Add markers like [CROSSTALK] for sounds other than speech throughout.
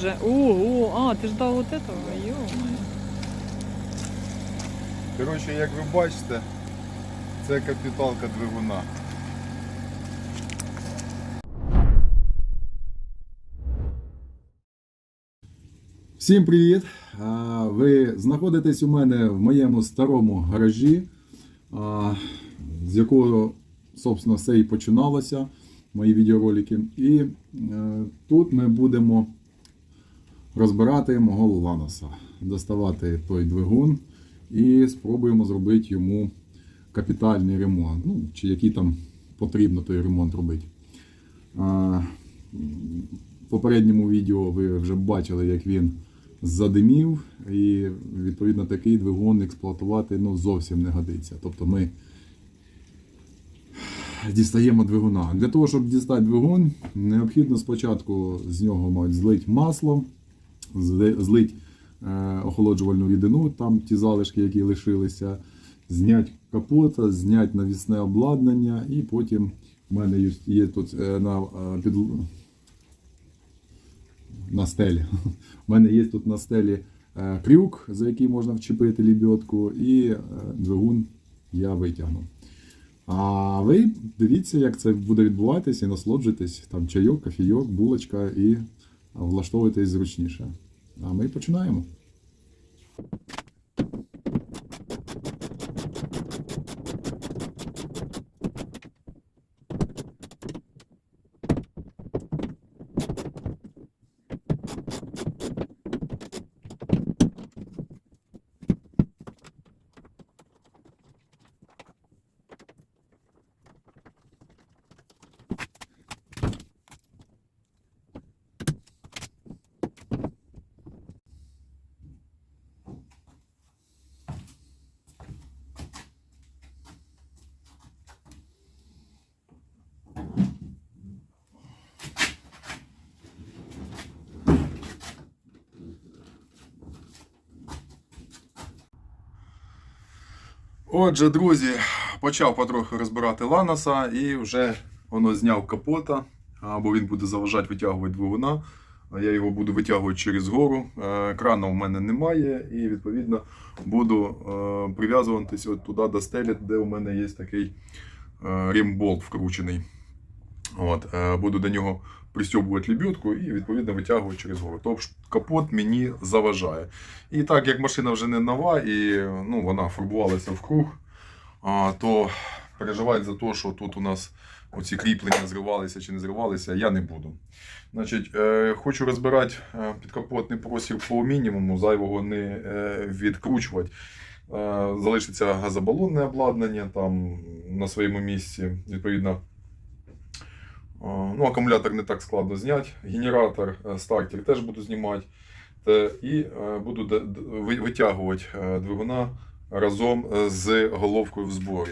Же- О, о, а, ти ждав вот этого? Ё-моё. Коротше, як ви бачите, це капіталка двигуна. Всім привіт! А, Ви знаходитесь у мене в моєму старому гаражі, а, з якого, собственно, все і починалося, мої відеоролики. І е, тут ми будемо розбирати мого Ланоса, доставати той двигун і спробуємо зробити йому капітальний ремонт. Ну, чи який там потрібно той ремонт робити. А, в попередньому відео ви вже бачили, як він задимів, і відповідно такий двигун експлуатувати ну, зовсім не годиться. Тобто ми дістаємо двигуна. Для того, щоб дістати двигун, необхідно спочатку з нього мають злити масло, злить е, охолоджувальну рідину, там ті залишки, які лишилися, зняти капота, зняти навісне обладнання, і потім в мене є, тут е, на, е, під, на стелі. [LAUGHS] У мене є тут на стелі крюк, за який можна вчепити лібьотку, і двигун я витягну. А ви дивіться, як це буде відбуватися, і насолоджуйтесь. Там чайок, кофійок, булочка і влаштовуйтесь зручніше. А ми починаємо. Отже, друзі, почав потроху розбирати Ланоса і вже воно зняв капота, або він буде заважати витягувати двигуна. Я його буду витягувати через гору. Е, Крана у мене немає, і відповідно буду е, прив'язуватися туди до стелі, де у мене є такий е, ремболт вкручений. От, буду до нього пристьобувати лебідку і відповідно витягувати через гору. Тобто капот мені заважає. І так як машина вже не нова і ну, вона фарбувалася в круг, то переживати за те, що тут у нас оці кріплення зривалися чи не зривалися, я не буду. Значить, е, хочу розбирати е, підкапотний простір по мінімуму, зайвого не е, відкручувати. Е, залишиться газобалонне обладнання там на своєму місці. Відповідно, Ну, акумулятор не так складно зняти. Генератор, е, стартер теж буду знімати. І е, буду витягувати е, двигуна разом е, з головкою в зборі.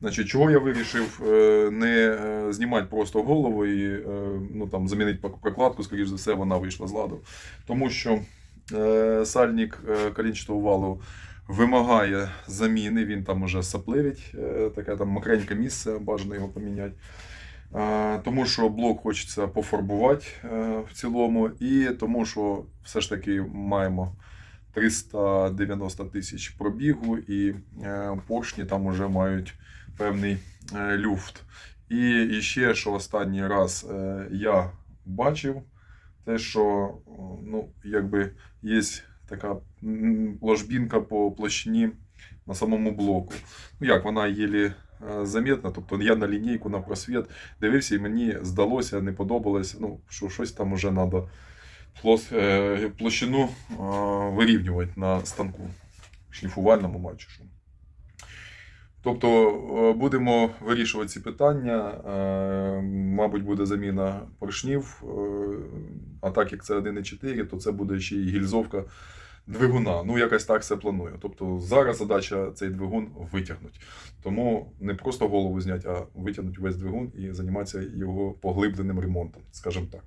Значить, чого я вирішив е, не е, знімати просто голову і е, ну, там, замінити прокладку, скоріш за все, вона вийшла з ладу. Тому що е, сальник е, колінчатого валу вимагає заміни, він там уже сапливить, е, таке там мокреньке місце, бажано його поміняти. Е, Тому що блок хочеться пофарбувати е, в цілому, і тому що все ж таки маємо 390 тисяч пробігу, і е, поршні там вже мають певний люфт. І, ще, що останній раз я бачив, те, що ну, якби є така ложбінка по площині на самому блоку. Ну як, вона єлі е, заметна, тобто я на лінійку, на просвіт дивився, і мені здалося, не подобалось, ну, що щось там вже треба площину е, вирівнювати на станку шліфувальному матчу. Тобто е, будемо вирішувати ці питання. Мабуть, буде заміна поршнів. А так як це 1,4, то це буде ще й гільзовка двигуна. Ну, якось так це планую. Тобто зараз задача цей двигун витягнути. Тому не просто голову зняти, а витягнути весь двигун і займатися його поглибленим ремонтом, скажімо так.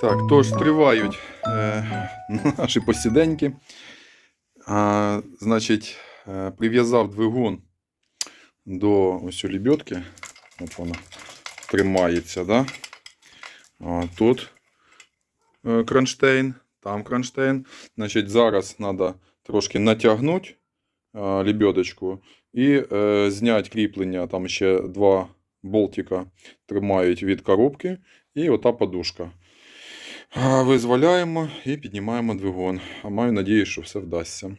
Так, тож тривають е, наші посіденьки. А, значить, е, прив'язав двигун до ось цієї лебедки. От вона тримається, да? А, тут е, кронштейн, там кронштейн. Значить, зараз треба трошки натягнути е, лебедочку і е, зняти кріплення. Там ще два болтика тримають від коробки, і ота подушка. Визволяємо і піднімаємо двигун. Маю надію, що все вдасться.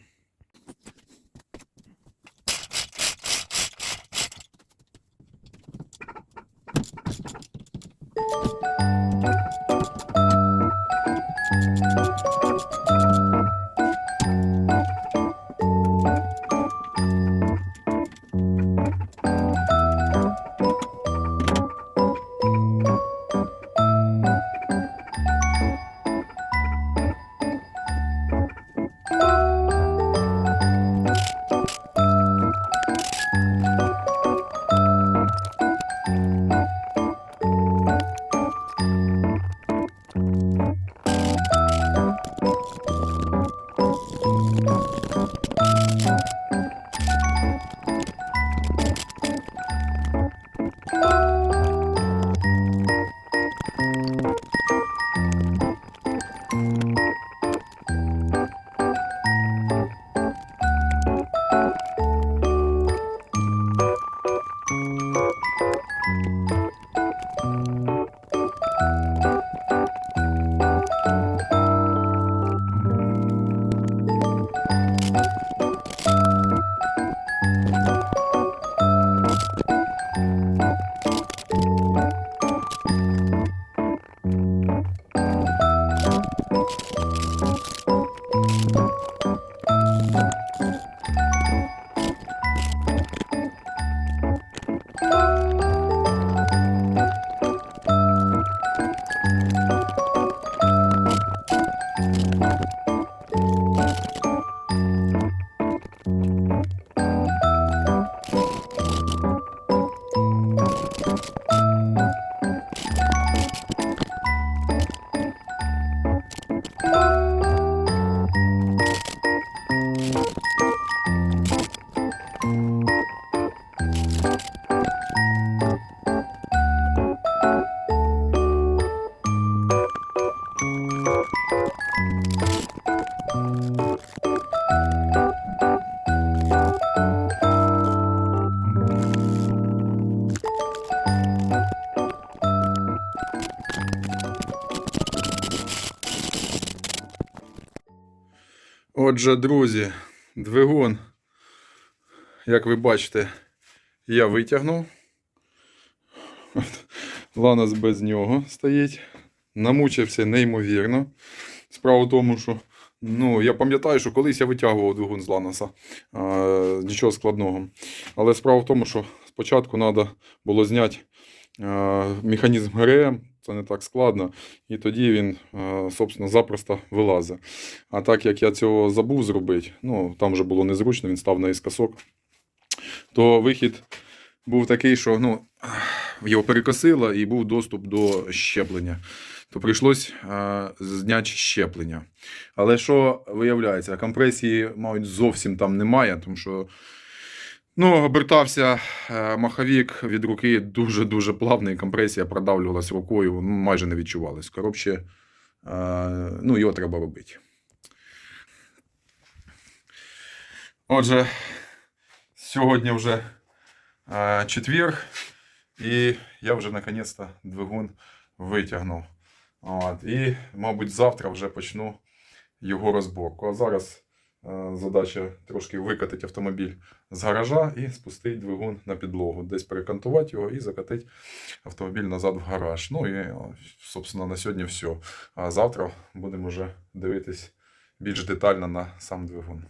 Отже, друзі, двигун, як ви бачите, я витягнув. Ланос без нього стоїть. Намучився неймовірно. Справа в тому, що ну, я пам'ятаю, що колись я витягував двигун з Ланоса. А, нічого складного. Але справа в тому, що спочатку треба було зняти а, механізм ГРМ. Це не так складно. І тоді він, собственно, запросто вилазить. А так як я цього забув зробити, ну там вже було незручно, він став наіскосок, то вихід був такий, що ну, його перекосило і був доступ до щеплення. То прийшлось е, зняти щеплення. Але що виявляється, компресії, мабуть, зовсім там немає, тому що ну, обертався е, маховік від руки дуже-дуже плавно, і компресія продавлювалась рукою, ну, майже не відчувалась. Коротше, ну, його треба робити. Отже, сьогодні вже е, четвір, і я вже наконець-то двигун витягнув. От, і, мабуть, завтра вже почну його розборку. А зараз е, задача трошки викатити автомобіль з гаража і спустити двигун на підлогу, десь перекантувати його і закатити автомобіль назад в гараж. Ну і, собственно, на сьогодні все. А завтра будемо вже дивитись більш детально на сам двигун.